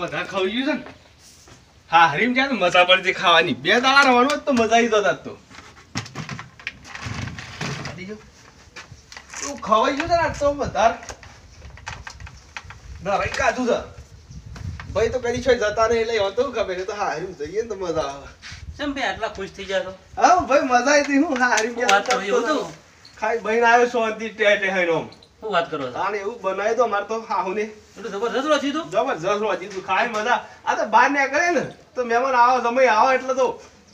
બધા ખાઈ ગયું છે ને. હા હરીમ છે ને મજા પડતી ખાવાની. બે દાડા રવાનું તો મજા આવી જતા તો. તું ખવાઈ ગયું છે ને તો વધારે? ધરાઈ કાઢું છે. ભાઈ તો કદી છોય જતા નહીં એટલે હોતું ખબર? છે તો હા હરીમ જઈએ ને તો મજા આવે. કેમ ભાઈ આટલા ખુશ થઈ ગયા તો હા ભાઈ મજા આવી હતી હું હા હરીમ ખાઈ બહીને આવ્યો શાંતિ ટે ટે હઈ શું વાત કરો છો? એવું બનાવ્યું તો અમારે તો હાહુને. એટલું જબરજસ્ત રોજી તું? જબરજસ્ત રોજી તું. ખાય મજા. આ તો બહાર નીકળે ને, તો મહેમાન આવો, સમય આવો એટલે તો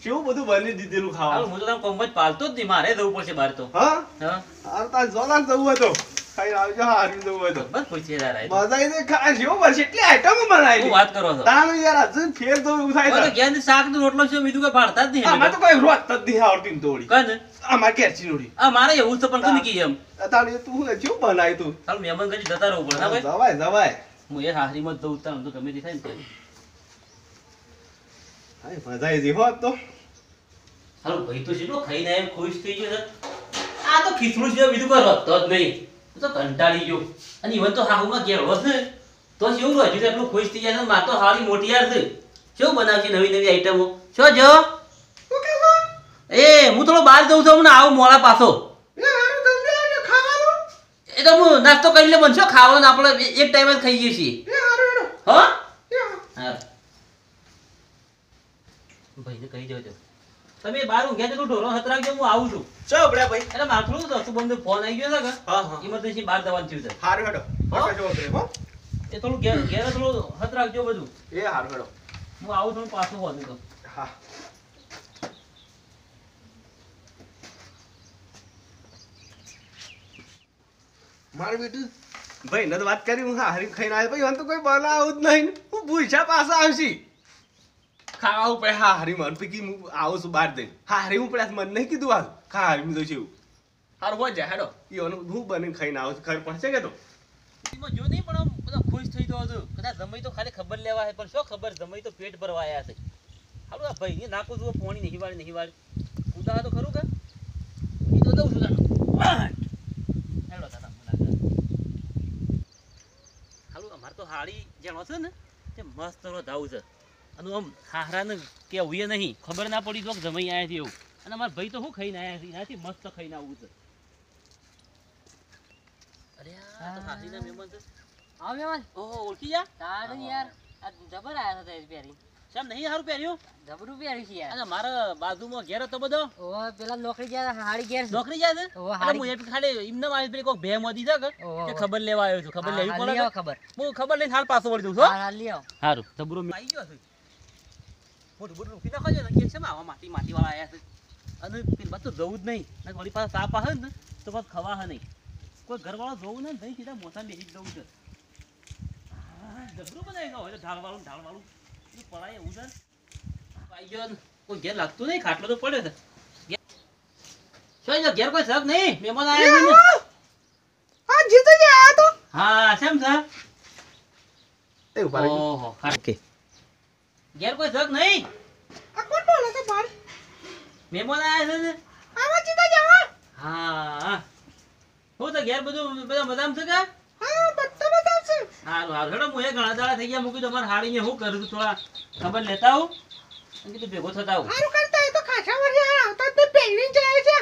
કેવું બધું બની દીધેલું ખાવાનું? હું તો કોમ જ પાલતો જ નહીં. મારે જવું પડશે બહાર તો. હા? હા. તાર જોલા જવું હતો ખાઈ આવજો જવું બસ મજા આવી જાય ખાય જેવું એટલી આઈટમ શું બનાવી વાત કરો છો? તાનું યાર હજુ ફેર તો એવું થાય તો છે. શાકનું રોટલો છે બીજું કઈ પાડતા જ નહીં અમે તો. કોઈ રોજ જ નહીં આવડતી તોડી તો. કઈ કેરચી નોડી આ એવું છે પણ તમે કી એમ. તાણે તું શું કેવું બનાવી તું? હાલ મહેમાન કરી જતા પડે જવાય જવાય. હું એ હારીમાં જ જઉં તાર તો ગમે તે થાય ને. મજા આવી હોત તો. હાલો ભાઈ તો કેટલો ખાઈને એમ ખુશ થઈ ગયો છે. આ તો ખીચડું છે બીજું કોઈ રસ્તો જ નહીં. તો કંટાળી ગયો. અને ઇવન તો હાહુમાં ઘેર હોત ને તો શું હજુ તો એટલું ખુશ થઈ જાય માર તો હાળી મોટી યાર છે. શું બનાવશે નવી નવી આઈટમો શું જો? એ હું થોડો બહાર જઉં છું હમણાં આવું મોડા પાછો. એ તો હું નાસ્તો કરી લે બનશો ખાવાનું? આપણે એક ટાઈમ જ ખાઈએ છીએ. હા. હા. ભાઈને કહી દેજો. તમે બાર ઊંઘ્યા છો તો ઢોરો હતરાવજો હું આવું છું. ચો બડા ભાઈ. એટલે મારું થોડું શું બંધ ફોન આવી ગયો છે કે હા હા. ઇમરજન્સી બહાર જવાનું થયું છે. હારું હેડો. હા? હો. એ થોડું ઘેર ઘેર થોડું હત જો બધું. એ હારું હેડો. હું આવું છું પાછું હોતું તો હા. મારું બેટું? ભાઈ ને તો વાત કરી હું હારી ખાઈને આવ્યો. ભાઈ તો કોઈ બનાવું જ નહીં. હું ભૂલશા પાસે આવશી. ખાવા ઉપર હા હારી મન પીકી હું આવું છું બહાર દઈ હા હારી હું પડ્યા મને નહીં કીધું હાલ. ખા હારી હું જઈશ હારું હોય જાય હેડો. ઈઓનું હું બને ખાઈને આવું છું ખબર પડશે કે તો? જો નહીં પણ બધા ખુશ થઈ ગયો હતો કદાચ જમાઈ તો ખાલી ખબર લેવા છે પણ શું ખબર? જમાઈ તો પેટ ભરવા આવ્યા છે. હાલો આ ભાઈ નાખું છું પોણી નહીં વાળી નહીં વાળી ઉદા તો ખરું કે? એ તો દઉં છું તાનું હેડો મને હાલો અમારે તો હાડી જેનો છે ને તે મસ્ત નો ધાવ છે. અને આમ હાહરાને કે ઉઈએ નહીં. ખબર ના પડી તો જમાઈ આવ્યા છે એવું. અને અમારા ભાઈ તો શું ખાઈને આવ્યા છે? એનાથી મસ્ત ખાઈને આવું છે. અરે આ તો હાથીના મહેમાન છે. આવ મહેમાન. ઓહો ઓળખી જા તારે યાર. આ જબર આયા હતા પહેરી. શેમ નહીં સારું પહેર્યું? જબરું પહેર્યું છે યાર. અને મારા બાજુમાં ઘેર હતો બધો? ઓહો પેલા નોકરી ગયા હાડી ઘેર નોકરી ગયા છે? એટલે હારી. હું એમ ખાલી ઇમને મારી પેલી કોઈક ભે મોદી કે? કે ખબર લેવા આવ્યો છું ખબર લેવી પડે આવો? ખબર. હું ખબર લઈને હાલ પાછો વળી દઉં છું હા. હા લઈ આવો સારું જબરો આવી ગયો છે. મોટું મોટું રૂપી નાખો છે કે છે આવા માટી માટી વાળા આયા છે. અને પેલી બાજુ તો જવું જ નહીં. અને વળી પાસે સાપ આવે ને તો પાછું ખવા હે નહીં. કોઈ ઘરવાળો જોવું ને નહીં સીધા મોટા બેસી જવું છે. હા, બનાવી ગયો હોય ઢાળ વાળું ઢાળ વાળું એ પડાય એવું છે. આઈ ગયો કોઈ ઘેર લાગતું નહીં ખાટલો તો પડ્યો છે. ઘેર- શું ઘેર કોઈ શક નહીં? મહેમાન આવ્યા છે? હા તો? શેમ. ઓહો ઓકે. ઘેર કોઈ જગ નહીં? આ કોણ બોલે છે બાર મેમોન આયા છે ને? આવા જીતો જ હા. હું તો ઘેર બધું બધા મજામાં છે કે? હા બધા બધા છે. હારું હારું. હેડો હું એ ઘણા દાડા થઈ ગયા મૂકી તો મારા હાડીને શું કરું છું? થોડા ખબર લેતા આવું. કીધું ભેગો થતા આવું. સારું કરતા તો ખાસા વર્ષે આવતા તે પહેરીને જાય છે.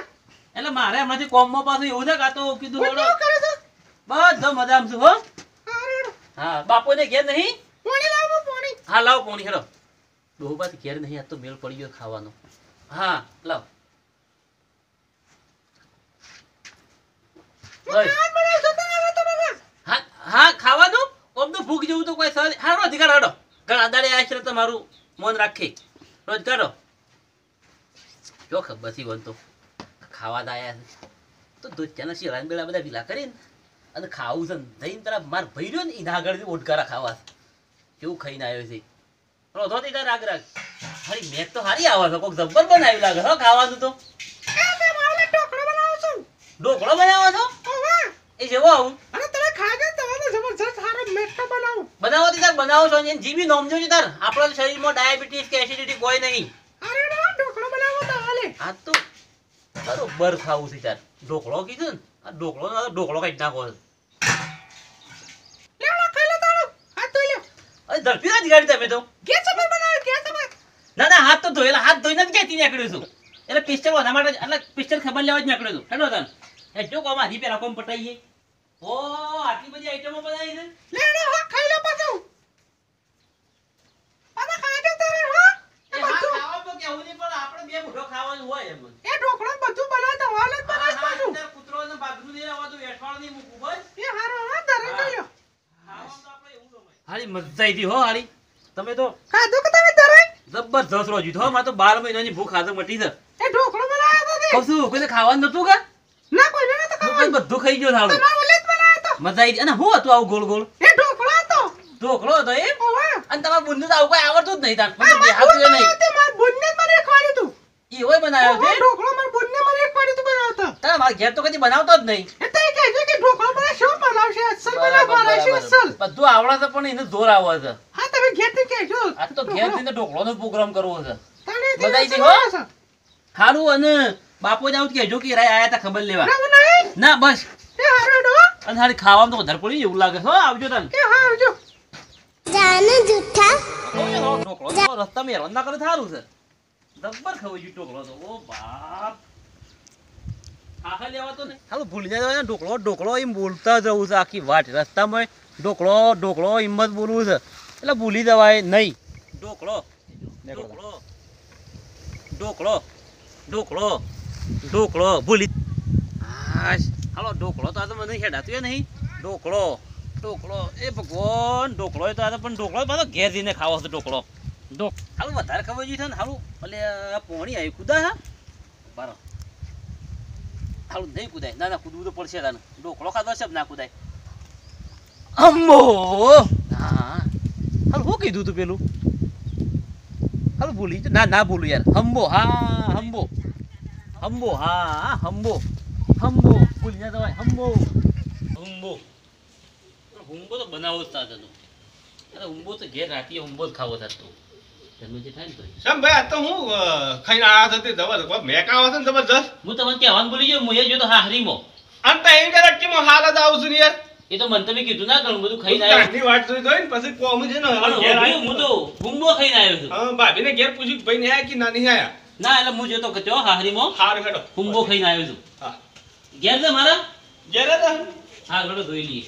એટલે મારે હમણાંથી કોમમાં પાછું એવું છે કાતો તો કીધું હેડો. બધો મજામાં છું હો. હારું હા બાપોને ઘેર નહીં? પોણી લાવો પોણી. હા લાવો પોણી હેડો. પાછી ઘેર નહીં આ તો મેળ પડી ગયો ખાવાનો. હા લાવ. હા ખાવાનું? ઓમ તો ભૂખ જેવું તો કોઈ સર હા રોજ કાઢો હેડો. ઘણા દાડે આશરે તમારું મન રાખી. રોજ કાઢો જો બસી બનતો ખાવા દાયા છે. તો દૂધચાના શિરાન બેડા બધા વિલા કરીને અને ખાવું છે ને જઈને તારા માર ભર્યો રહ્યો ને એના આગળ ઓટકારા ખાવા કેવું ખાઈને આવ્યો છે. રોધો તે તાર રાગ રાગ. હારી મેચ તો હારી આવે છે કોક જબ્બર બનાવી લાગે હો ખાવાનું તો. ઢોકળો બનાવો ઢોકળો બનાવો છો? એ જેવો આવું. અને તમે ખાજો તમારે જબરજસ્ત સારો મેઠો બનાવું. બનાવો તે તાર બનાવો છો ને જીવી નોમજો છે તાર. આપણા શરીરમાં ડાયાબિટીસ કે એસિડિટી કોઈ નહીં. અરે ના ઢોકળો બનાવો તો હાલે. આ તો બરોબર ખાવું છે તાર. ઢોકળો કીધું ને આ ઢોકળો ઢોકળો કઈ નાખો છે. લેવડો ખાઈ લો તાળો હાથ ધોઈ લ્યો અરે ઝડપી નથી ગાડી તમે તો. ગેસ સબર બનાવે ગેસ સબર ના ના હાથ તો ધોયેલા હાથ ધોઈને જ નીકળ્યો છું. એટલે પિસ્ટલ એના માટે એટલે પિસ્ટલ ખબર લેવા જ નીકળ્યો છું. હેડો તને. એ જો કોમ આધી પેલા કોમ પટાઈએ ઓ આટલી બધી આઈટમો બનાવી છે? લેડો હા ખાઈ લો પાછું. પાછા ખાજો તારે હા. એ હા ખાવા તો કેવું નહીં પણ આપણે બે મુઠ્ઠો ખાવાનું હોય એમ એ ઢોકળા બધું બનાવતા બનાવે પાછું અંદર કૂતરોને બાજરું નહીં રહેવાતું, વેઠવાળ નહીં મૂકવું, બસ. એ હારો હા તારે ખાઈ લો ખાવાનું તો આપણે એવું રમાય. હારી મજા આવી હો હારી તમે તો ખાધું કે તમે તારે જબરદસ્ત રોજી હો મારે તો બાર મહિનાની ભૂખ આજે મટી છે. એ ઢોકળો બનાવ્યો તો તે કહું કોઈને ખાવાનું નતું કે? ના કોઈને નતો ખાવાનું. બધું ખાઈ ગયો થાળો. તમારે ઓલે જ બનાવ્યો તો. મજા આવી. અને હું હતું આવું ગોળ ગોળ? એ ઢોકળો હતો. ઢોકળો હતો એ અને તમારા બુનનું તો આવું કઈ આવડતું જ નહીં તાર. મને દેખાતું નહીં. તે મારા બોનને મને ખવાડ્યું તું. એવોય બનાવ્યો ઓવા છે ઢોકળો મારા બોનને મને ખવાડ્યું તું બનાવતો તારા મારા ઘેર તો કદી બનાવતો જ નહીં એ તઈ કહેજો કે ઢોકળો મને શું બનાવશે અસલ બનાવશે અસલ? બધું આવડે છે પણ એને જોર આવે છે. હા તમે ઘેરથી કહેજો. આ તો ઘેર જઈને ઢોકળોનો પ્રોગ્રામ કરવો છે. તને બધા હો? સારું અને બાપો જ આવું કહેજો કે રાય આયા તા ખબર લેવા. ના બસ. અને હારી ખાવામાં તો વધારે પડી એવું લાગે હો આવજો તને. હારજો ઢોકળો રસ્તામાં હેરાન ના કરે સારું છે. જબ્બર ખવાઈ ગયું ઢોકળો તો. ઓ બાપ. હાલું ભૂલી જાય ને ઢોકળો ઢોકળો એમ બોલતા જવું છે આખી વાટ રસ્તામાં ઢોકળો ઢોકળો એમ જ બોલવું છે. એટલે ભૂલી જવાય નહીં. ઢોકળો ઢોકળો ઢોકળો ઢોકળો ઢોકળો ભૂલી. હાલો ઢોકળો તો આ તો મને હેડાતું નહીં. ઢોકળો ઢોકળો. એ ભગવાન ઢોકળો એ તો આ પણ ઢોકળો પાછો ઘેર જઈને ખાવો છે ઢોકળો. ઢોક. હાલો વધારે ખબર જોઈએ ને હાલું. એટલે પોણી આવી કુદા હા? બારો હાલું નહીં કુદાય. ના ના કૂદવું તો પડશે તાને. ખાધો છે ના કુદાય. અમ્મો! હા. હાલ શું કીધું તું પેલું? હાલ ભૂલી ના ના ભૂલું યાર. હંબો હા હંબો હંબો હા હંબો હંબો ભૂલી ના જવાય હંબો હુંબો હુંબો તો બનાવો જ તાતો અરે હુંબો તો ઘેર રાખીએ, હુંબો જ ખાવો થતો સમ ભાઈ આ તો હું ખાઈને આયા હતા તે મેકા આવે છે ને હું તમને કહેવાનું ભૂલી ગયો હું એ જોયો તો અને તો એમ કરે કે હું હાલ જ આવું છું યાર. એ તો મને તમે કીધું ના ઘણું બધું ખાઈને આવ્યો કાંઠની વાટ જોઈ જોઈને પછી કોમ છે ને ઘેર હું તો હુંબો ખાઈને આવ્યો છું. હા, ભાભીને ઘેર પૂછ્યું કે ભાઈ ને આયા કે ના નહીં આયા? ના એટલે હું જોતો કે હા હરીમો. હારું હેડો. ખાઈને આવ્યો છું. હા. ઘેર છે મારા? ઘેર જ આ. હા ધોઈ લઈએ.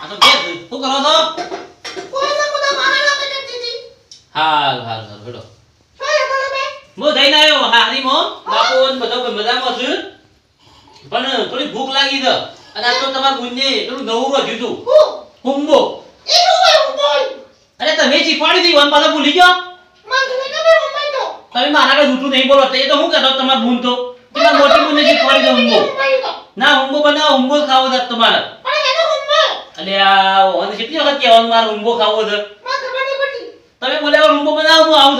આ તો ઘેર છે. શું કરો છો? હાલ હાલ હાલ હેડો. મો જઈને આવ્યો હારી મો બાપુ ને બધા કોઈ મજામાં છે? પણ થોડી ભૂખ લાગી છે. અને આ તો તમારા ગુંજે પેલું નવું રહ્યું હતું. હુંબો અરે તમે શીખવાડી હતી વન પાછા ભૂલી ગયો? તમે મારા આગળ જૂઠું નહીં બોલો એ તો હું કહેતો તમારા બૂન તો? તમારા મોટી બૂનને શીખવાડી દો હુંબો ના હુંબો બનાવો હુંબો ખાવો તમારે. અલે આ ઓન કેટલી વખત કહેવાનું મારે ઊંઘો ખાવો છે? તમે બોલ્યા ઊંઘો બનાવો હું આવું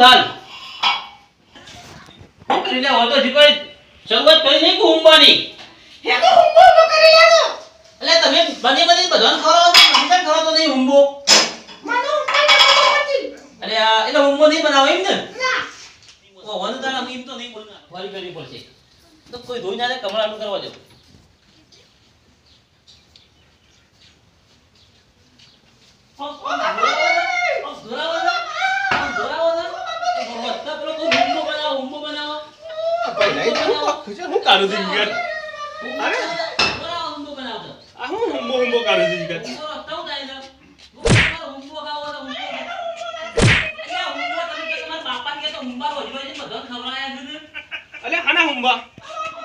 એટલે હોય તો શીખવાડી શરૂઆત કરી નહીં કે હુંબાની એટલે તમે બની બની બધાને ખવડાવો મને કેમ ખવડાવો નહીં હુંબો અરે આ એટલે ઊંઘો નહીં બનાવો એમ ને? ઓ વન તારા એમ તો નહીં બોલના વારી કરવી પડશે. તો કોઈ ધોઈ ના દે કમળાનું કરવા દો ભાઈ નહીં તો હું છે. કાઢું છું ઘેર આ હું હુંબો હુંબો કાઢું છું ઘેર અલે હાના હુંબા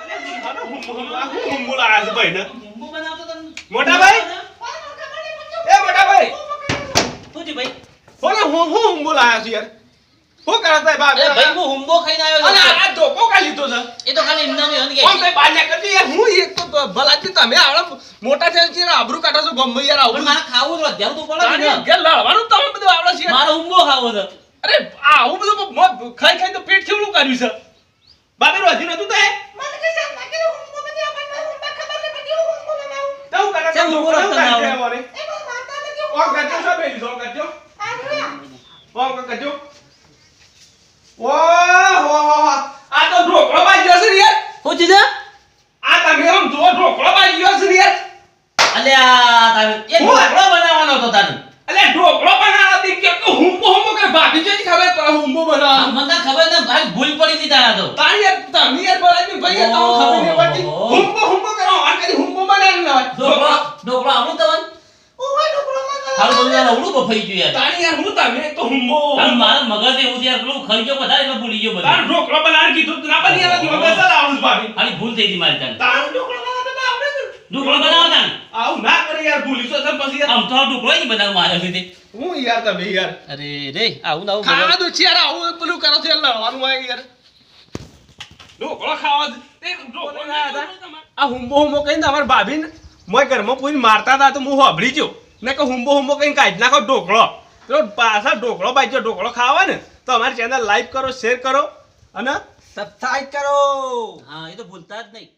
અલે હાના હુંબો હુંબો હું હુંબો લાયા છે ભાઈ ને મોટા ભાઈ? એ મોટા ભાઈ બોલો હું હું હુંબો લાયા છું યાર. બાપ? આ ધોકો કા લીધો છે? કોણ ભાઈ બાર ના કરતી યાર? હું એક તો ભલાથી તમે આવડો મોટા છે આબરૂ કાઢો છો ગમે યાર આવું ઘેર લડવાનું તમે બધું આવડે છે. મારો હુંબો ખાવો છે. અરે આવું બધું ખાઈ ખાઈ તો પેટ કેવડું કર્યું છે. બાબે રોજી નતું તે તો હું કરે કેમ તો ઊભો હું રસ્તો ના કરે આવે? અમારે ઓમ કરજો શું બેલી છો આ તો ઢોકળો બાજી ગયો છે ને યાર. શું ચીજ આ તમે આમ જો ઢોકળો બાજી ગયો છે યાર. અલ્યા તારે એ હું? ઢોકળો બનાવવાનો હતો તારે. અલ્યા ઢોકળો બનાવતી કે કે હુંબો હું કે ભાભી જોઈ ખબર હુંબો આ બનાવ મને ખબર ને ભાઈ ભૂલ પડી હતી તારા તો. તારી યાર તમે યાર બોલાવી ભાઈ તમને ખબર નહીં પડતી. કરો આ કરી બનાવી ઢોકળો ઢોકળો આવું. હારું બધું યાર બફાઈ ગયું યાર. હું તમે તો તારું મારા મગજ એવું છે યાર પેલું ખાઈ ગયો બધા એટલે ભૂલી ગયો તાર ઢોકળો બનાવી કીધું તું ના બની યાર તું હવે આવું ભાભી આની ભૂલ થઈ હતી મારી તારે. તાર ઢોકળો બનાવતા આવડે ઢોકળો બનાવો આવું ના કરે યાર ભૂલી તો તમે પછી યાર. આમ તો ઢોકળો નહીં બનાવ મારા લીધે. હું યાર તમે યાર. અરે રે આવું આવું ખાવા દો છે યાર આવું પેલું કરો છો યાર લડવાનું હોય યાર. ઢોકળો ખાવા દે. એ ઢોકળો ના આ હુંબો હુંબો કહીને તમારા ભાભીને મોય ઘરમાં કોઈ મારતા હતા તો હું હોભળી ગયો. ને કે હુંબો હુંબો કઈ કાઢી નાખો, ઢોકળો. તો પાછા ઢોકળો બાજ્યો ઢોકળો ખાવા ને, તો અમારી ચેનલ લાઈક કરો શેર કરો અને સબસ્ક્રાઈબ કરો. હા, એ તો ભૂલતા જ નહીં.